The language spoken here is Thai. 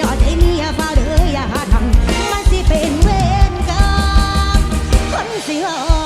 ดอใจมียฟาด้ออยาหาทำมันสิเป็นเวรกรรมคนสิอ